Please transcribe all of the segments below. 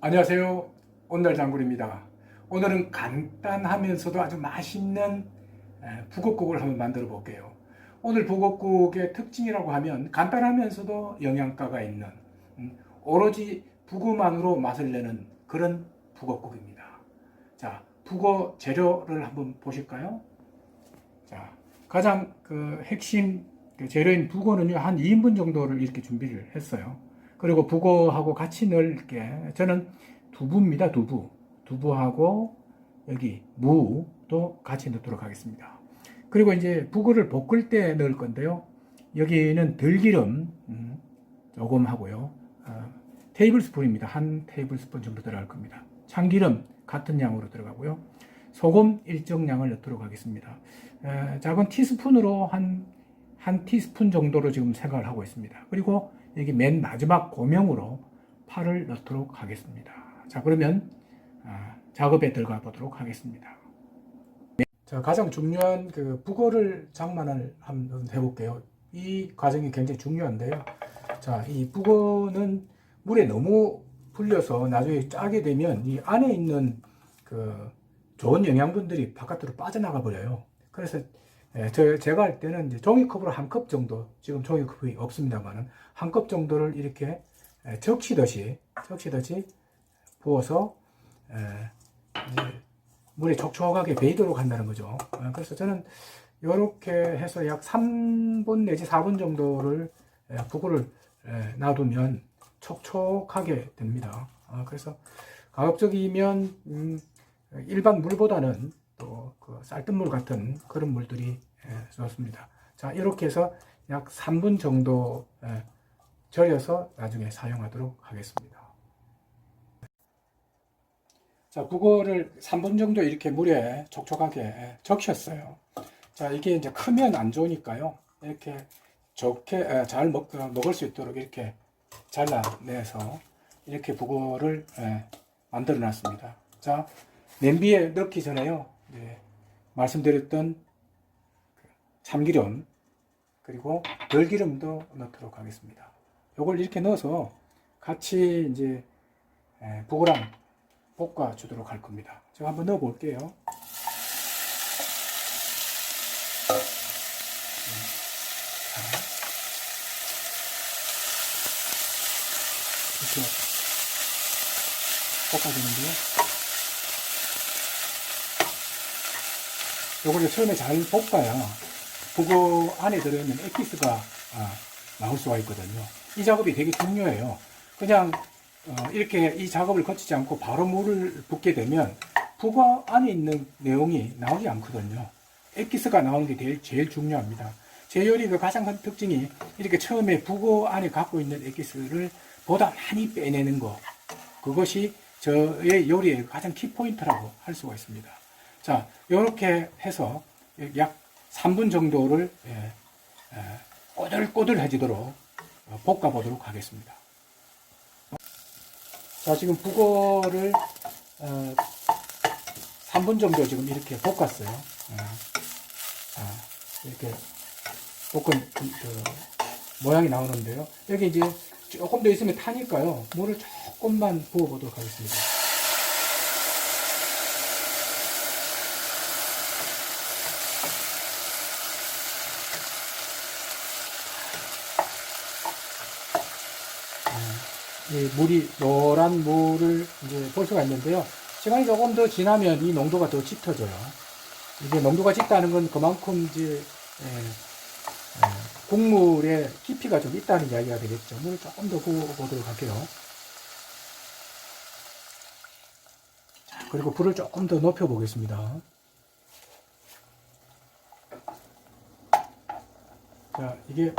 안녕하세요. 온날 장군입니다. 오늘은 간단하면서도 아주 맛있는 에, 북엇국을 한번 만들어 볼게요. 오늘 북엇국의 특징이라고 하면 간단하면서도 영양가가 있는 음, 오로지 북어만으로 맛을 내는 그런 북엇국입니다. 자, 북어 재료를 한번 보실까요? 자, 가장 그 핵심 그 재료인 북어는요 한 2인분 정도를 이렇게 준비를 했어요. 그리고 북어하고 같이 넣을게 저는 두부입니다. 두부. 두부하고 여기 무도 같이 넣도록 하겠습니다. 그리고 이제 북어를 볶을 때 넣을 건데요. 여기는 들기름 음, 조금 하고요. 어, 테이블 스푼입니다. 한 테이블 스푼 정도 들어갈 겁니다. 참기름 같은 양으로 들어가고요. 소금 일정량을 넣도록 하겠습니다. 에, 작은 티스푼으로 한, 한 티스푼 정도로 지금 생각을 하고 있습니다. 그리고 여기 맨 마지막 고명으로 파를 넣도록 하겠습니다. 자, 그러면 아, 작업에 들어가 보도록 하겠습니다. 자, 가장 중요한 그 북어를 장만을 한번 해볼게요. 이 과정이 굉장히 중요한데요. 자, 이 북어는 물에 너무 불려서 나중에 짜게 되면 이 안에 있는 그 좋은 영양분들이 바깥으로 빠져나가 버려요. 그래서 예, 저, 제가 할 때는 이제 종이컵으로 한 컵 정도, 지금 종이컵이 없습니다만은 한 컵 정도를 이렇게 예, 적시듯이, 적시듯이 부어서 예, 물에 촉촉하게 배이도록 한다는 거죠. 어, 그래서 저는 이렇게 해서 약 3분 내지 4분 정도를 예, 북어를 예, 놔두면 촉촉하게 됩니다. 어, 그래서 가급적이면 음, 일반 물보다는 또 그 쌀뜨물 같은 그런 물들이 예, 좋습니다. 자 이렇게 해서 약 3분 정도 예, 절여서 나중에 사용하도록 하겠습니다. 자 북어를 3분 정도 이렇게 물에 촉촉하게 예, 적셨어요. 자 이게 이제 크면 안 좋으니까요. 이렇게 좋게 예, 잘 먹, 어, 먹을 수 있도록 이렇게 잘라내서 이렇게 북어를 예, 만들어 놨습니다. 자 냄비에 넣기 전에요. 네, 말씀드렸던 그 참기름 그리고 들기름도 넣도록 하겠습니다. 요걸 이렇게 넣어서 같이 이제 에, 북어랑 볶아 주도록 할 겁니다. 제가 한번 넣어 볼게요. 이렇게 볶아주는데요. 요걸 처음에 잘 볶아야 북어 안에 들어있는 에키스가 아, 나올 수가 있거든요. 이 작업이 되게 중요해요. 그냥 어, 이렇게 이 작업을 거치지 않고 바로 물을 붓게 되면 북어 안에 있는 내용이 나오지 않거든요. 에키스가 나오는 게 제일, 제일 중요합니다. 제 요리가 가장 큰 특징이 이렇게 처음에 북어 안에 갖고 있는 에키스를 보다 많이 빼내는 거. 그것이 저의 요리의 가장 키포인트라고 할 수가 있습니다. 자, 이렇게 해서 약 3분 정도를 예, 예, 꼬들꼬들해지도록 어, 볶아 보도록 하겠습니다. 자, 지금 북어를 어, 3분 정도 지금 이렇게 볶았어요. 어, 자, 이렇게 볶은 그, 모양이 나오는데요. 여기 이제 조금 더 있으면 타니까요. 물을 조금만 부어보도록 하겠습니다. 물이 노란 물을 이제 볼 수가 있는데요. 시간이 조금 더 지나면 이 농도가 더 짙어져요. 이게 농도가 짙다는 건 그만큼 이제 예, 예, 국물에 깊이가 좀 있다는 이야기가 되겠죠. 물을 조금 더 부어보도록 할게요. 자, 그리고 불을 조금 더 높여 보겠습니다. 자, 이게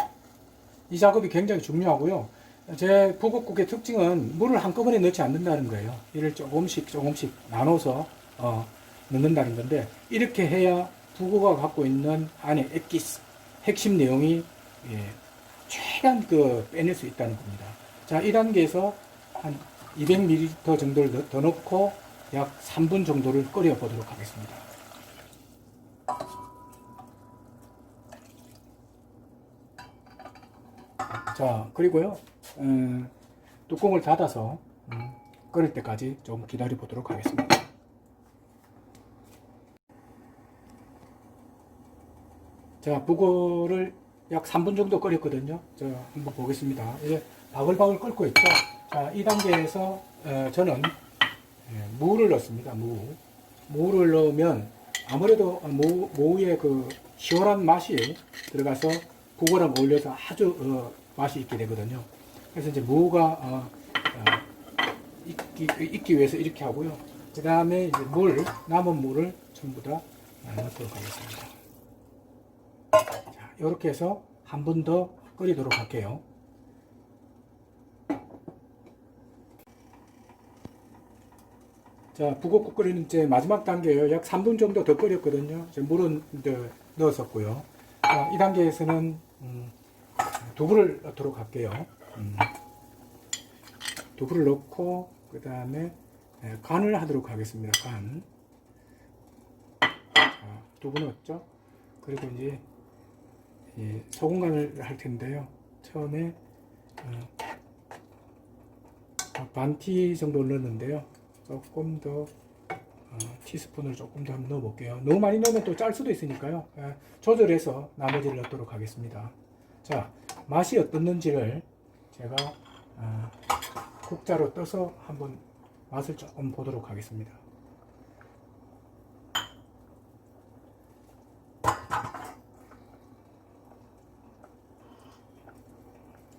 이 작업이 굉장히 중요하고요. 제 북엇국의 특징은 물을 한꺼번에 넣지 않는다는 거예요. 이를 조금씩 조금씩 나눠서 어, 넣는다는 건데 이렇게 해야 북어가 갖고 있는 안에 액기스 핵심 내용이 예, 최대한 그 빼낼 수 있다는 겁니다. 자, 이 단계에서 한 200ml 정도를 더, 더 넣고 약 3분 정도를 끓여 보도록 하겠습니다. 자, 그리고요, 음, 뚜껑을 닫아서 음, 끓을 때까지 좀 기다려 보도록 하겠습니다. 자, 북어를 약 3분 정도 끓였거든요. 자, 한번 보겠습니다. 이제 바글바글 끓고 있죠. 자, 이 단계에서 어, 저는 예, 무를 넣습니다. 무. 무를 넣으면 아무래도 무, 무의 그 시원한 맛이 들어가서 국어랑 어울려서 아주 어, 맛이 있게 되거든요. 그래서 이제 무가 어, 어, 익기, 익기 위해서 이렇게 하고요. 그 다음에 이제 물, 남은 물을 전부 다 넣도록 하겠습니다. 자, 이렇게 해서 한 번 더 끓이도록 할게요. 자, 북어국 끓이는 이제 마지막 단계예요. 약 3분 정도 더 끓였거든요. 이제 물은 이제 넣었었고요. 자, 이 단계에서는 음, 두부를 넣도록 할게요. 음, 두부를 넣고 그 다음에 간을 하도록 하겠습니다. 간. 자, 두부 넣었죠. 그리고 이제 이 소금 간을 할 텐데요. 처음에 어, 반티 정도 넣었는데요. 조금 더 어, 티스푼을 조금 더 한번 넣어볼게요. 너무 많이 넣으면 또 짤 수도 있으니까요. 예, 조절해서 나머지를 넣도록 하겠습니다. 자, 맛이 어떻는지를 제가 어, 국자로 떠서 한번 맛을 조금 보도록 하겠습니다.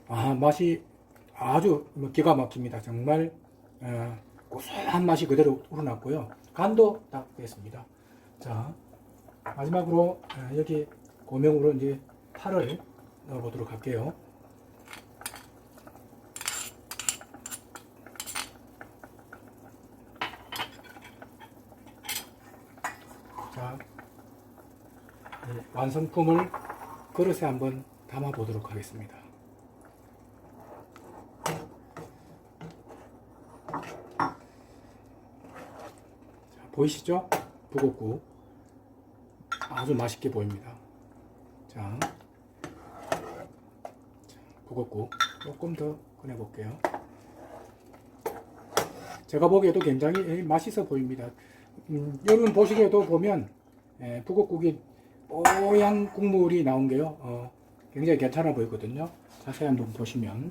아, 맛이 아주 뭐 기가 막힙니다. 정말 어, 고소한 맛이 그대로 우러났고요. 간도 딱 됐습니다. 자, 마지막으로 어, 여기 고명으로 이제 파를 넣어보도록 할게요. 자, 이 완성품을 그릇에 한번 담아 보도록 하겠습니다. 자, 보이시죠? 북엇국 아주 맛있게 보입니다. 자, 북엇국 조금 더 꺼내 볼게요. 제가 보기에도 굉장히 맛있어 보입니다. 음, 여러분 보시기에도 보면 예, 북엇국이 뽀얀 국물이 나온 게요. 어, 굉장히 괜찮아 보이거든요. 자세히 한번 보시면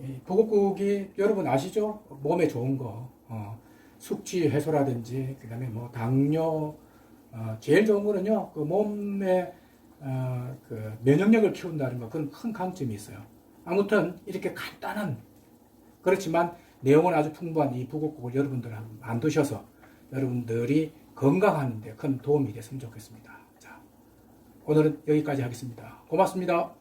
이 북엇국이 여러분 아시죠? 몸에 좋은 거 어, 숙취 해소라든지 그 다음에 뭐 당뇨 어, 제일 좋은 거는요 그 몸에 어, 그 면역력을 키운다는 거 그건 큰 강점이 있어요. 아무튼 이렇게 간단한 그렇지만 내용은 아주 풍부한 이 북엇국을 여러분들 안 드셔서 여러분들이 건강하는데 큰 도움이 됐으면 좋겠습니다. 자 오늘은 여기까지 하겠습니다. 고맙습니다.